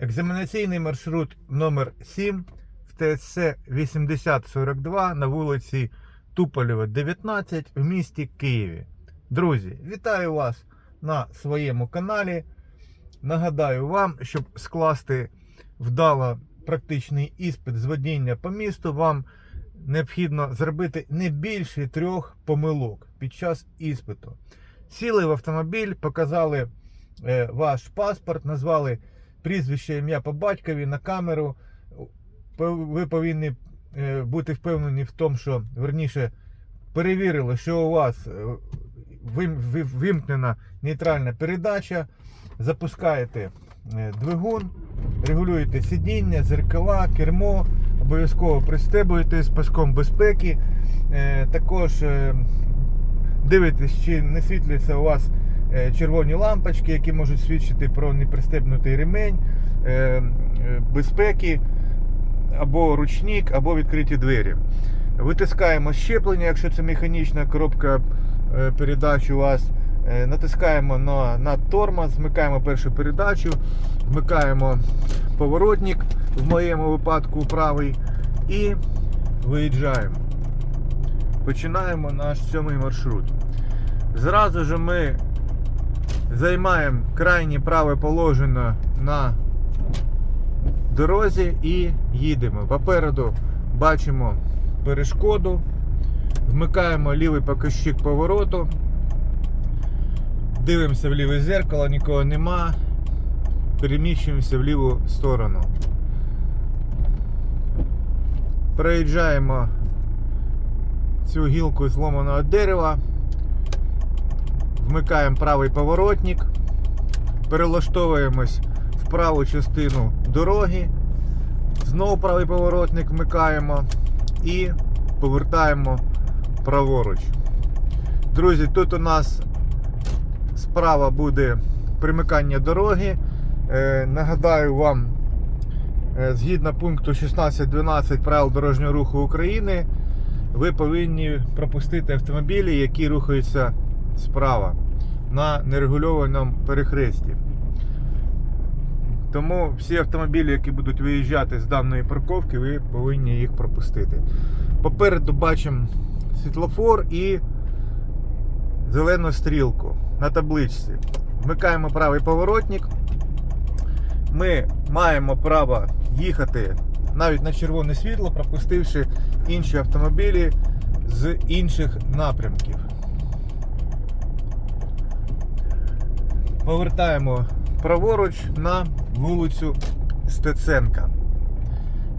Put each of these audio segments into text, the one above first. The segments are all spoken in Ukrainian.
Екзаменаційний маршрут номер 7 в ТСЦ 8042 на вулиці Туполєва, 19 в місті Києві. Друзі, вітаю вас на своєму каналі. Нагадаю вам, щоб скласти вдало практичний іспит з водіння по місту, вам необхідно зробити не більше трьох помилок під час іспиту. Сіли в автомобіль, показали е, ваш паспорт, назвали прізвище, ім'я по батькові на камеру. Ви повинні е, бути впевнені в тому, що верніше перевірили, що у вас е, вим- ви- вимкнена нейтральна передача, запускаєте е, двигун, регулюєте сидіння, зеркала, кермо, обов'язково пристебуєте з паском безпеки. Також дивитесь, чи не світляться у вас червоні лампочки, які можуть свідчити про непристебнутий ремень е, е, безпеки, або ручник, або відкриті двері. Витискаємо щеплення, якщо це механічна коробка е, передач у вас. Е, Натискаємо на, на тормоз, вмикаємо першу передачу, вмикаємо поворотник, в моєму випадку правий, і виїжджаємо. Починаємо наш сьомий маршрут. Зразу ж ми займаємо крайнє праве положення на дорозі і їдемо. Попереду бачимо перешкоду, вмикаємо лівий показчик повороту, дивимося в ліве зеркало, нікого нема, переміщуємося в ліву сторону. Проїжджаємо цю гілку зломаного дерева, вмикаємо правий поворотник, перелаштовуємось в праву частину дороги, знову правий поворотник вмикаємо і повертаємо праворуч. Друзі, тут у нас справа буде примикання дороги. Е, нагадаю вам, е, згідно пункту 16.12 правил дорожнього руху України, ви повинні пропустити автомобілі, які рухаються справа на нерегульованому перехресті. Тому всі автомобілі, які будуть виїжджати з даної парковки, ви повинні їх пропустити. Попереду бачимо світлофор і зелену стрілку на табличці. Вмикаємо правий поворотник. Ми маємо право їхати навіть на червоне світло, пропустивши інші автомобілі з інших напрямків. Повертаємо праворуч на вулицю Стеценка.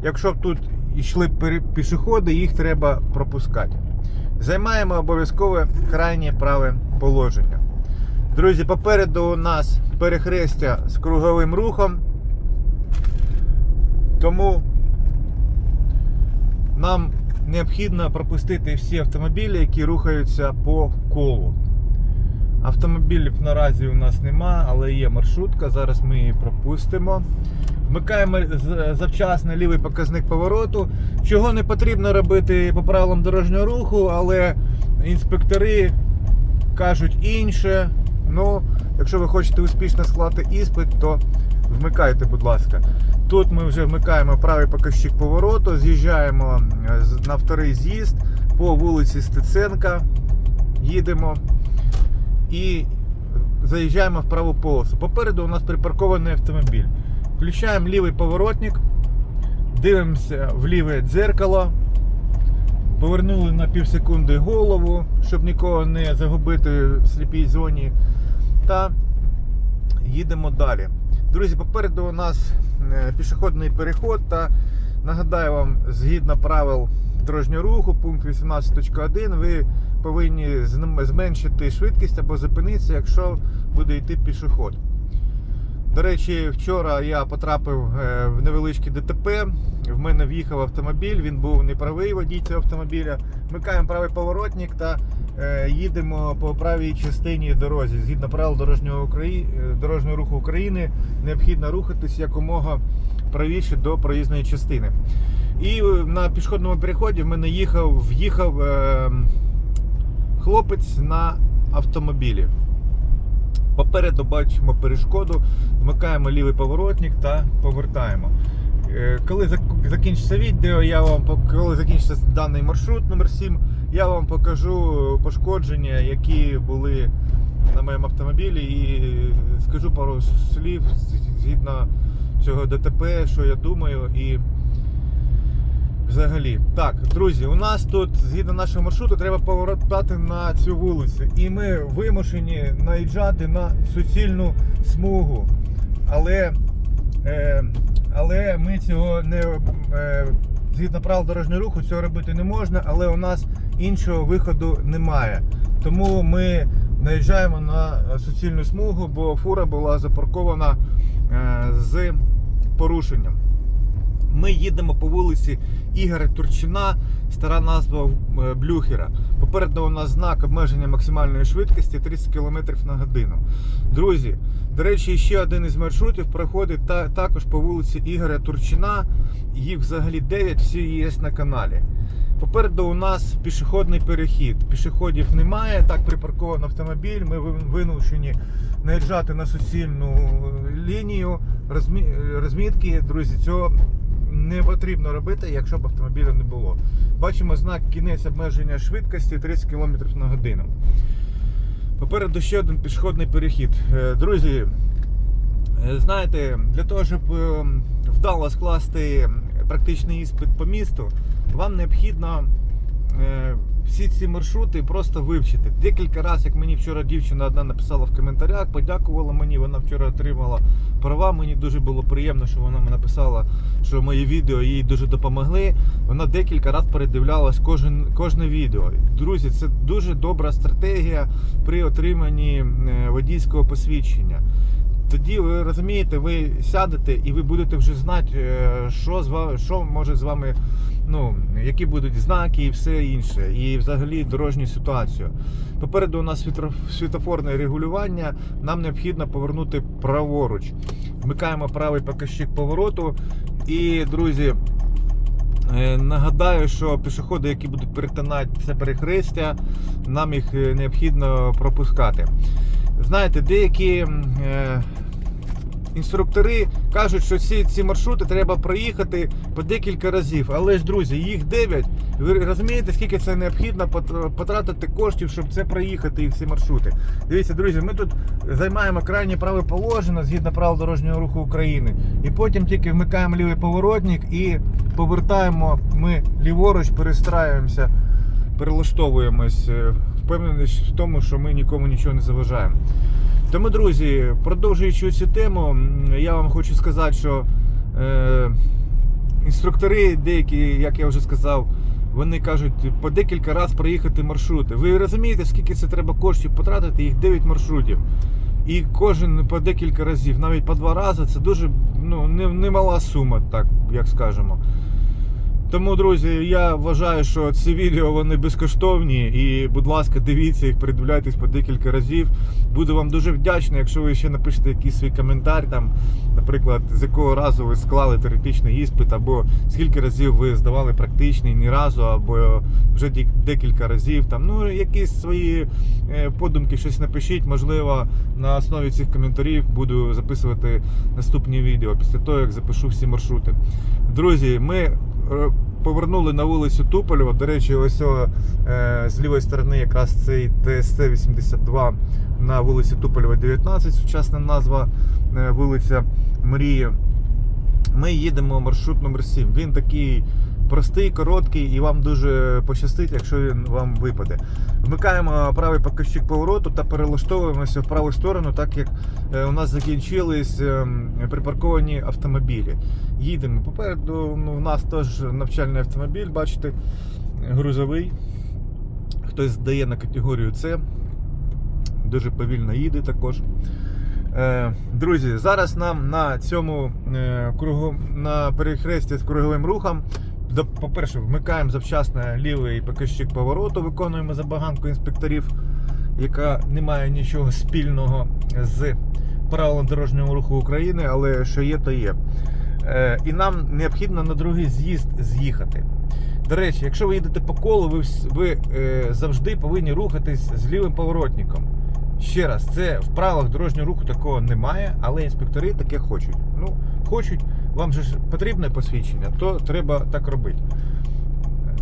Якщо б тут йшли пішоходи, їх треба пропускати. Займаємо обов'язкове крайнє праве положення. Друзі, попереду у нас перехрестя з круговим рухом. Тому нам необхідно пропустити всі автомобілі, які рухаються по колу. Автомобілів наразі у нас нема, але є маршрутка. Зараз ми її пропустимо. Вмикаємо завчасно лівий показник повороту. Чого не потрібно робити по правилам дорожнього руху, але інспектори кажуть інше. Ну, якщо ви хочете успішно склати іспит, то вмикайте, будь ласка. Тут ми вже вмикаємо правий показчик повороту, з'їжджаємо е, на вторий з'їзд по вулиці Стеценка. Їдемо і заїжджаємо в праву полосу. Попереду у нас припаркований автомобіль. Включаємо лівий поворотник, дивимося в ліве дзеркало. Повернули на пів секунди голову, щоб нікого не загубити в сліпій зоні. Та їдемо далі. Друзі, попереду у нас е, пішохідний переход. Та нагадаю вам, згідно правил дорожнього руху, пункт 18.1, ви повинні зменшити швидкість або зупинитися, якщо буде йти пішоход. До речі, вчора я потрапив е, в невеличке ДТП. В мене в'їхав автомобіль, він був неправий водій цього автомобіля. Вмикаємо правий поворотник та е, їдемо по правій частині дорозі. Згідно правил дорожнього, Украї... дорожнього руху України, необхідно рухатись якомога правіше до проїзної частини. І е, на пішохідному переході в мене їхав, в'їхав е, хлопець на автомобілі. Попереду бачимо перешкоду, вмикаємо лівий поворотник та повертаємо. Е, Коли закінчиться відео, я вам коли закінчиться даний маршрут номер 7, я вам покажу пошкодження, які були на моєму автомобілі, і скажу пару слів згідно цього ДТП, що я думаю, і взагалі. Так, друзі, у нас тут, згідно нашого маршруту, треба повертати на цю вулицю. І ми вимушені наїжджати на суцільну смугу. Але, е, але ми цього не е, згідно правил дорожнього руху, цього робити не можна, але у нас іншого виходу немає. Тому ми наїжджаємо на суцільну смугу, бо фура була запаркована е, з порушенням. Ми їдемо по вулиці Ігоря Турчина, стара назва е, Блюхера. Попереду у нас знак обмеження максимальної швидкості 30 км на годину. Друзі, до речі, ще один із маршрутів проходить та, також по вулиці Ігоря Турчина. Їх взагалі 9, всі є на каналі. Попереду у нас пішохідний перехід. Пішоходів немає, так припаркований автомобіль. Ми ви- вимушені наїжджати на суцільну лінію розмітки. Друзі, цього не потрібно робити, якщо б автомобіля не було. Бачимо знак кінець обмеження швидкості 30 км на годину. Попереду ще один пішохідний перехід. Е, Друзі, е, знаєте, для того, щоб е, вдало скласти практичний іспит по місту, вам необхідно всі ці маршрути просто вивчити. Декілька разів, як мені вчора дівчина одна написала в коментарях, подякувала мені, вона вчора отримала права. Мені дуже було приємно, що вона мені написала, що мої відео їй дуже допомогли. Вона декілька разів передивлялась кожен, кожне відео. Друзі, це дуже добра стратегія при отриманні е, водійського посвідчення. Тоді ви розумієте, ви сядете і ви будете вже знати, е, що з вами, що може з вами, ну, які будуть знаки і все інше, і взагалі дорожню ситуацію. Попереду у нас світлофорне регулювання, нам необхідно повернути праворуч. Вмикаємо правий показчик повороту. І, друзі, е, нагадаю, що пішоходи, які будуть перетинати це перехрестя, нам їх е, необхідно пропускати. Знаєте, деякі е, інструктори кажуть, що ці, ці маршрути треба проїхати по декілька разів. Але ж, друзі, їх 9. Ви розумієте, скільки це необхідно потратити коштів, щоб це проїхати, їх ці маршрути. Дивіться, друзі, ми тут займаємо крайнє праве положення згідно правил дорожнього руху України. І потім тільки вмикаємо лівий поворотник і повертаємо ми ліворуч, перестраюємося, перелаштовуємось. Впевнений в тому, що ми нікому нічого не заважаємо. Тому, друзі, продовжуючи цю тему, я вам хочу сказати, що е, інструктори, деякі, як я вже сказав, вони кажуть по декілька разів проїхати маршрути. Ви розумієте, скільки це треба коштів потратити? Їх 9 маршрутів. І кожен по декілька разів, навіть по два рази, це дуже ну, не- немала сума, так як скажемо. Тому, друзі, я вважаю, що ці відео вони безкоштовні. І, будь ласка, дивіться їх, передивляйтесь по декілька разів. Буду вам дуже вдячний, якщо ви ще напишете якийсь свій коментар, там, наприклад, з якого разу ви склали теоретичний іспит, або скільки разів ви здавали практичний ні разу, або вже декілька разів. Там, ну, якісь свої е, подумки, щось напишіть. Можливо, на основі цих коментарів буду записувати наступні відео після того, як запишу всі маршрути. Друзі, ми е, повернули на вулицю Туполєва. До речі, ось о, е, з лівої сторони якраз цей ТСЦ-82 на вулиці Туполєва 19, сучасна назва е, вулиця Мрії. Ми їдемо маршрут номер 7. Він такий простий, короткий і вам дуже пощастить, якщо він вам випаде. Вмикаємо правий показчик повороту та перелаштовуємося в праву сторону, так як е, у нас закінчились ем, припарковані автомобілі. Їдемо. Попереду ну, у нас теж навчальний автомобіль, бачите, грузовий. Хтось здає на категорію С. Дуже повільно їде також. Е, Друзі, зараз нам на цьому е, кругу, на перехресті з круговим рухом. По-перше, вмикаємо завчасно лівий показчик повороту, виконуємо забаганку інспекторів, яка не має нічого спільного з правилом дорожнього руху України, але що є, то є. Е, І нам необхідно на другий з'їзд з'їхати. До речі, якщо ви їдете по колу, ви, ви е, завжди повинні рухатись з лівим поворотником. Ще раз, це в правилах дорожнього руху такого немає, але інспектори таке хочуть. Ну, хочуть, вам же ж потрібне посвідчення, то треба так робити.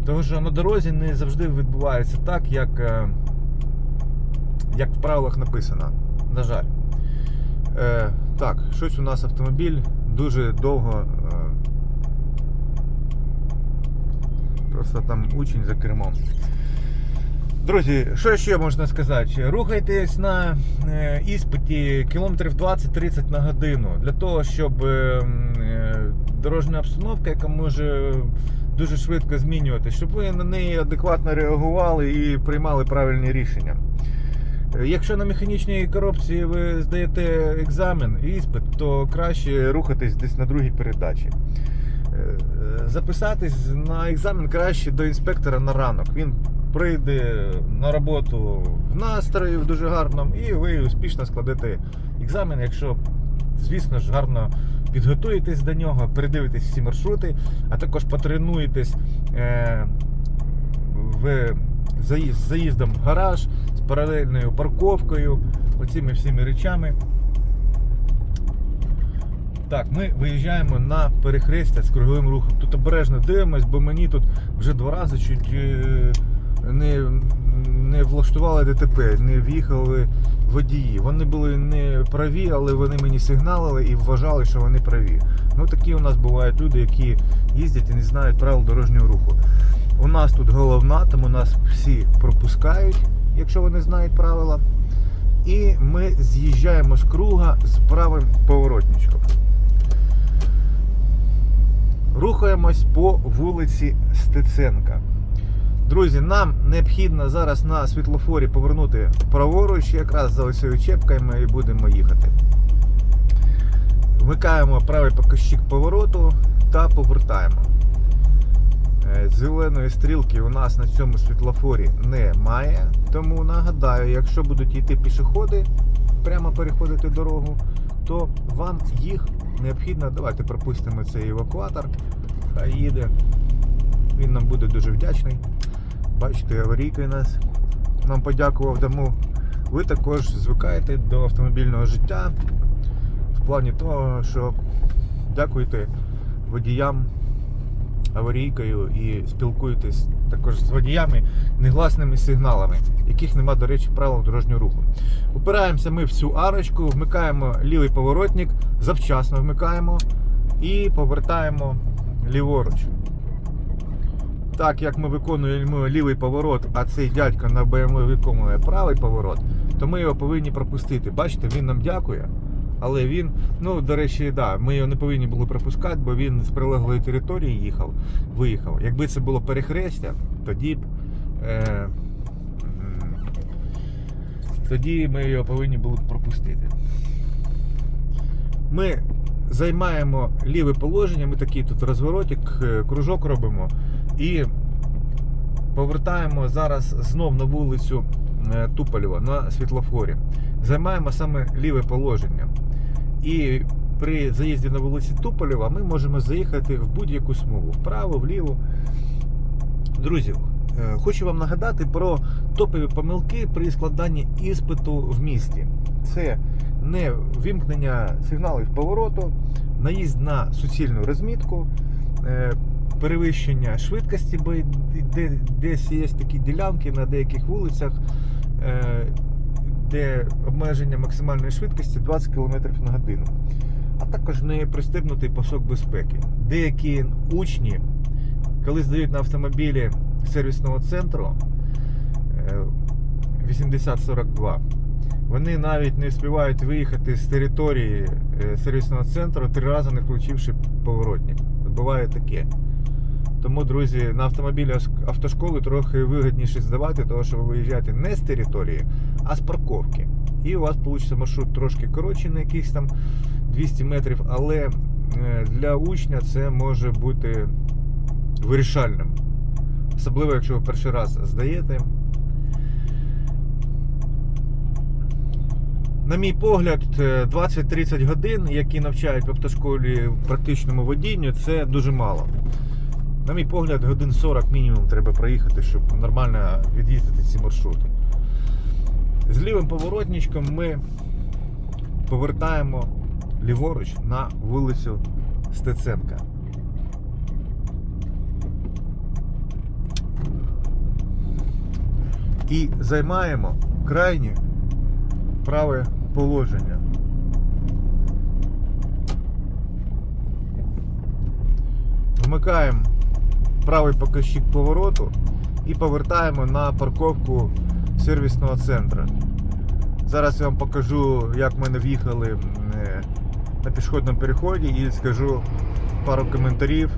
Тому що на дорозі не завжди відбувається так, як, е, як в правилах написано. На жаль. Е, так, щось у нас автомобіль дуже довго. Е, просто там учень за кермом. Друзі, що ще можна сказати? Рухайтесь на е, іспиті кілометрів 20-30 на годину для того, щоб е, е, дорожня обстановка, яка може дуже швидко змінюватися, щоб ви на неї адекватно реагували і приймали правильні рішення. Якщо на механічній коробці ви здаєте екзамен, іспит, то краще рухатись десь на другій передачі. Записатись на екзамен краще до інспектора на ранок. Він прийде на роботу в настрої в дуже гарному, і ви успішно складете екзамен, якщо, звісно ж, гарно підготуєтесь до нього, передивитесь всі маршрути, а також потренуєтесь е, в заїзд, заїздом в гараж, з паралельною парковкою, оціми всіми речами. Так, ми виїжджаємо на перехрестя з круговим рухом. Тут обережно дивимось, бо мені тут вже два рази чуть е, не, не влаштували ДТП, не в'їхали водії. Вони були не праві, але вони мені сигналили і вважали, що вони праві. Ну такі у нас бувають люди, які їздять і не знають правил дорожнього руху. У нас тут головна, тому нас всі пропускають, якщо вони знають правила. І ми з'їжджаємо з круга з правим поворотничком. Рухаємось по вулиці Стеценка. Друзі, нам необхідно зараз на світлофорі повернути праворуч, якраз за цією чепкою ми і будемо їхати. Вмикаємо правий показчик повороту та повертаємо. Е, Зеленої стрілки у нас на цьому світлофорі немає. Тому нагадаю, якщо будуть йти пішоходи, прямо переходити дорогу, то вам їх необхідно. Давайте пропустимо цей евакуатор. Хай їде. Він нам буде дуже вдячний. Бачите, аварійка нас нам подякував тому. Ви також звикаєте до автомобільного життя в плані того, що дякуєте водіям аварійкою і спілкуєтесь також з водіями негласними сигналами, яких нема, до речі, правил дорожнього руху. Упираємося ми в цю арочку, вмикаємо лівий поворотник, завчасно вмикаємо і повертаємо ліворуч. Так як ми виконуємо лівий поворот, а цей дядько на BMW виконує правий поворот, то ми його повинні пропустити. Бачите, він нам дякує. Але він, ну до речі, да, ми його не повинні були пропускати, бо він з прилеглої території їхав, виїхав. Якби це було перехрестя, тоді б е, тоді ми його повинні були пропустити. Ми займаємо ліве положення, ми такий тут розворотик, е, кружок робимо і повертаємо зараз знов на вулицю е, Туполєва на світлофорі. Займаємо саме ліве положення. І при заїзді на вулиці Туполєва ми можемо заїхати в будь-яку смугу, вправо, вліво. Друзі, е, хочу вам нагадати про топові помилки при складанні іспиту в місті. Це не вимкнення сигналів повороту, наїзд на суцільну розмітку, е, перевищення швидкості, бо десь є такі ділянки на деяких вулицях, е, де обмеження максимальної швидкості 20 км на годину. А також не пристебнутий пасок безпеки. Деякі учні, коли здають на автомобілі сервісного центру е, 8042, вони навіть не встигають виїхати з території е, сервісного центру, три рази не включивши поворотник. Буває таке. Тому, друзі, на автомобілі автошколи трохи вигідніше здавати, тому що ви виїжджаєте не з території, а з парковки. І у вас вийде маршрут трошки коротший на якихось там 200 метрів, але е, для учня це може бути вирішальним. Особливо, якщо ви перший раз здаєте. На мій погляд, е, 20-30 годин, які навчають в автошколі в практичному водінню, це дуже мало. На мій погляд, годин 40 мінімум треба проїхати, щоб нормально від'їздити ці маршрути. З лівим поворотничком ми повертаємо ліворуч на вулицю Стеценка. І займаємо крайнє праве положення. Вмикаємо правий показчик повороту і повертаємо на парковку сервісного центру. Зараз я вам покажу, як ми в'їхали е, на пішохідному переході і скажу пару коментарів,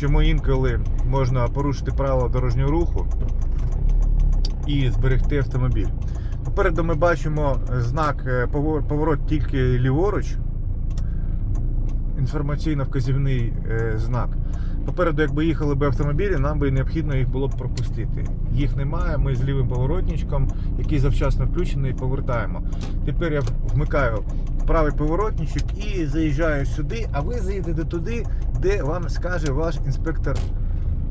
чому інколи можна порушити правила дорожнього руху і зберегти автомобіль. Попереду ми бачимо знак е, поворот тільки ліворуч, інформаційно-вказівний е, знак. Попереду, якби їхали б автомобілі, нам би необхідно їх було б пропустити. Їх немає, ми з лівим поворотничком, який завчасно включений, повертаємо. Тепер я вмикаю правий поворотничок і заїжджаю сюди, а ви заїдете туди, де вам скаже ваш інспектор,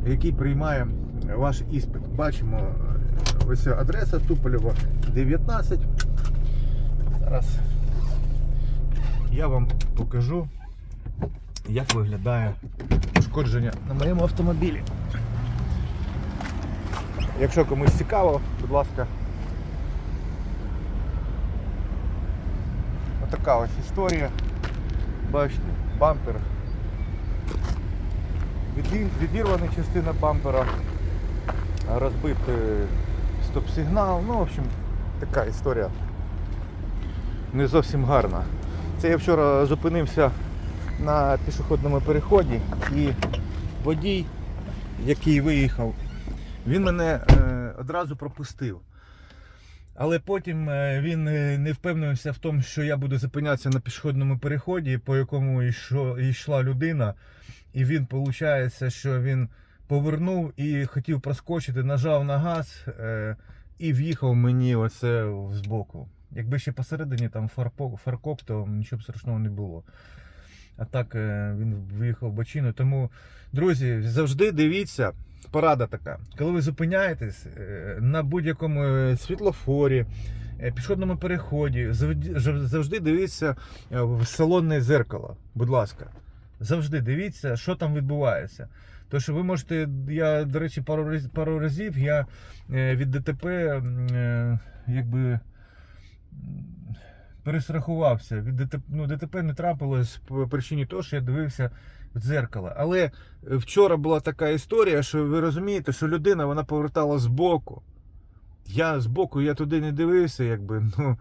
який приймає ваш іспит. Бачимо е, ось адреса Туполєва 19. Зараз я вам покажу, як виглядає пошкодження на моєму автомобілі. Якщо комусь цікаво, будь ласка. Отака ось історія. Бачите, бампер. Відірвана частина бампера, розбитий стоп-сигнал. Ну, в общем, така історія не зовсім гарна. Це я вчора зупинився на пішохідному переході і водій, який виїхав, він мене е, одразу пропустив. Але потім е, він е, не впевнився в тому, що я буду зупинятися на пішохідному переході, по якому йшла людина. І він, виходить, що він повернув і хотів проскочити, нажав на газ і в'їхав мені оце збоку. Якби ще посередині там фаркоп, то нічого б страшного не було. А так е, він виїхав бочину. Тому, друзі, завжди дивіться, порада така. Коли ви зупиняєтесь е, на будь-якому е, світлофорі, пішохідному переході, завжди- дивіться в салонне зеркало. Будь ласка. Завжди дивіться, що там відбувається. То що ви можете, я, до речі, пару раз- пару разів я від ДТП якби перестрахувався. Від ДТП, ну, ДТП не трапилось по причині того, що я дивився в дзеркало. Але е, вчора була така історія, що ви розумієте, що людина вона повертала збоку. Я збоку, я туди не дивився, якби, ну,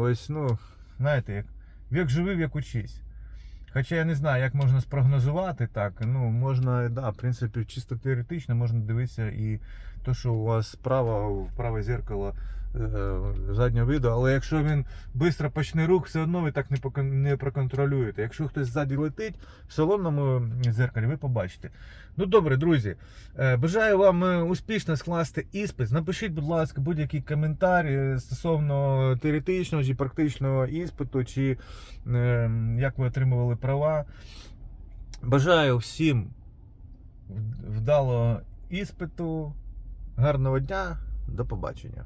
ось, ну, знаєте, як, як живий, як учись. Хоча я не знаю, як можна спрогнозувати так. Ну, можна, да, в принципі, чисто теоретично можна дивитися і то, що у вас справа, праве зеркало заднього виду, але якщо він швидко почне рух, все одно ви так не, проконтролюєте. Якщо хтось ззаді летить, в салонному зеркалі ви побачите. Ну добре, друзі. е, Бажаю вам е, успішно скласти іспит. Напишіть, будь ласка, будь-який коментар е, стосовно теоретичного чи практичного іспиту, чи е, як ви отримували права. Бажаю всім вдалого іспиту, гарного дня, до побачення.